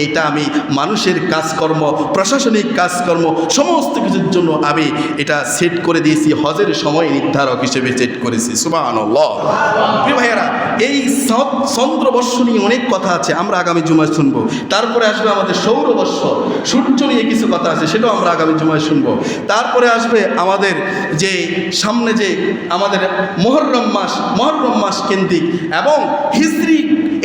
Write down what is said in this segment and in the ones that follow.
এইটা আমি মানুষের কাজকর্ম, প্রশাসনিক কাজকর্ম, সমস্ত কিছুর জন্য আমি এটা সেট করে দিয়েছি, হজের সময় নির্ধারক হিসেবে সেট করেছি প্রিয় ভাইয়েরা, এই চন্দ্রবর্ষ নিয়ে অনেক কথা আছে, আমরা আগামী জুমায় শুনব। তারপরে আসবে আমাদের সৌরবর্ষ সূর্য নিয়ে কিছু কথা আছে, সেটাও আমরা আগামী জুমায় শুনব। তারপরে আসবে আমাদের যে সামনে যে আমাদের মহরম মাস মহরম মাস কেন্দ্রিক, এবং হিজরি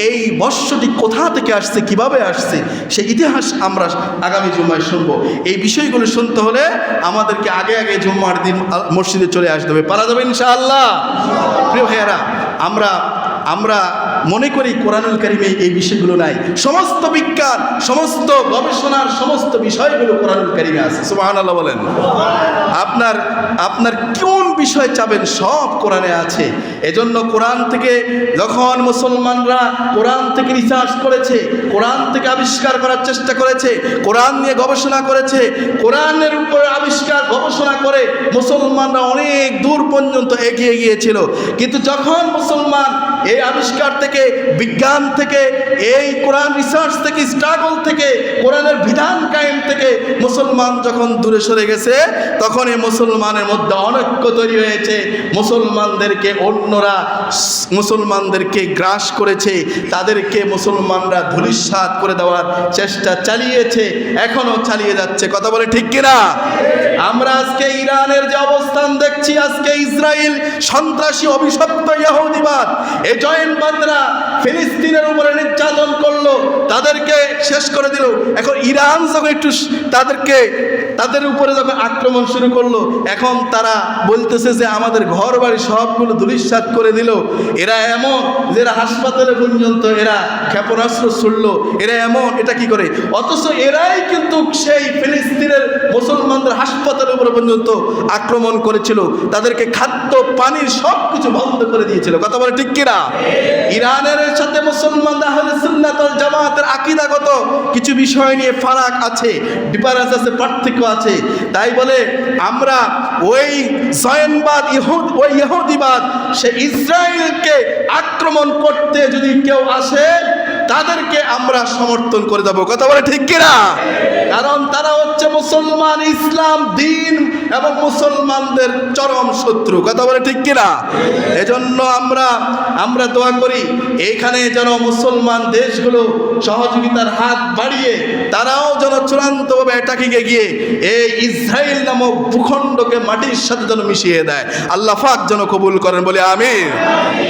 এই বর্ষটি কোথা থেকে আসছে, কীভাবে আসছে, সে ইতিহাস আমরা আগামী জুম্মায় শুনব। এই বিষয়গুলো শুনতে হলে আমাদেরকে আগে আগে জুম্মার দিন মসজিদে চলে আসতে হবে। পারা যাবে ইনশাআল্লাহ। প্রিয় ভাইয়েরা, আমরা আমরা মনে করি কোরআনুল কারিমে এই বিষয়গুলো নাই। সমস্ত বিজ্ঞান, সমস্ত গবেষণার সমস্ত বিষয়গুলো কোরআনুল কারিমে আছে। সুবহানাল্লাহ বলেন। আপনার আপনার কোন বিষয় চাবেন সব কোরআনে আছে। এজন্য কোরআন থেকে যখন মুসলমানরা কোরআন থেকে রিসার্চ করেছে, কোরআন থেকে আবিষ্কার করার চেষ্টা করেছে, কোরআন নিয়ে গবেষণা করেছে, কোরআনের উপর আবিষ্কার গবেষণা করে মুসলমানরা অনেক দূর পর্যন্ত এগিয়ে গিয়েছিল। কিন্তু যখন মুসলমান এই আবিষ্কার থেকে, বিজ্ঞান থেকে, এই কোরআন রিসার্চ থেকে স্ট্রাগল থেকে, কোরআনের বিধান কায়েম থেকে মুসলমান যখন দূরে সরে গেছে তখন এই মুসলমানের মধ্যে অনৈক্য তৈরি হয়েছে। মুসলমানদেরকে অন্যরা মুসলমানদেরকে গ্রাস করেছে, তাদেরকে মুসলমানরা ধূলিসাৎ করে দেওয়ার চেষ্টা চালিয়েছে, এখনও চালিয়ে যাচ্ছে। কথা বলে ঠিক কিনা? আমরা আজকে ইরানের যে অবস্থান দেখছি, আজকে ইসরায়েল সন্ত্রাসী অভিশপ্ত ইহুদিবাদ এই জয়েনবাদরা ফিলিস্তিনের উপরে নির্যাতন করল, তাদেরকে শেষ করে দিল। এখন ইরান যখন একটু তাদেরকে, তাদের উপরে যখন আক্রমণ শুরু করল, এখন তারা বলতেছে যে আমাদের ঘর বাড়ি সবগুলো ধুলিস্বাদ করে দিল। এরা এমন যে এরা হাসপাতালে পর্যন্ত এরা ক্ষেপণাস্ত্র ছুড়লো, এরা এমন, এটা কি করে? অথচ এরাই কিন্তু সেই ফিলিস্তিনের মুসলমানদের হাসপাতালের উপরে পর্যন্ত আক্রমণ করেছিল, তাদেরকে খাদ্য পানির সব কিছু বন্ধ করে দিয়েছিল। কথা বলে ঠিক কিনা? ইরানের সাথে মুসলমান জামাতের আকীদাগত কিছু বিষয় নিয়ে ফারাক আছে, ডিফারেন্স আছে, পার্থক্য আছে। তাই বলে, আমরা ওই জয়নবাদ, ইহুদ, ওই ইহুদিবাদ, সে ইসরায়েলকে আক্রমণ করতে যদি কেউ আসে তাদেরকে আমরা সমর্থন করে দেবো কথা বলে ঠিক কিনা? কারণ তারা হচ্ছে মুসলমান, ইসলাম, দিন এবং মুসলমানদের চরম শত্রু। কথা বলে ঠিক কিনা? এজন্য আমরা আমরা দোয়া করি, এখানে যেন মুসলমান দেশগুলো সহযোগিতার হাত বাড়িয়ে তারাও যেন চূড়ান্তভাবে অ্যাটাকিংয়ে গিয়ে এই ইসরায়েল নামক ভূখণ্ডকে মাটির সাথে যেন মিশিয়ে দেয়। আল্লাহ ফাক যেন কবুল করেন, বলে আমি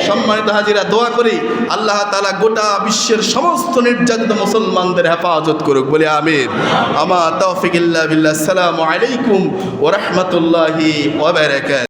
সম্মানিত হাজিরা, দোয়া করি, আল্লাহ তালা গোটা বিশ্বের সমস্ত নির্যাতিত মুসলমানদের হেফাজত করুক, বলে আমির আমার তৌফিক বিল্লাহ। সালামু আলাইকুম ওরহমতুল্লাহি ওয়া বারাকাতুহু।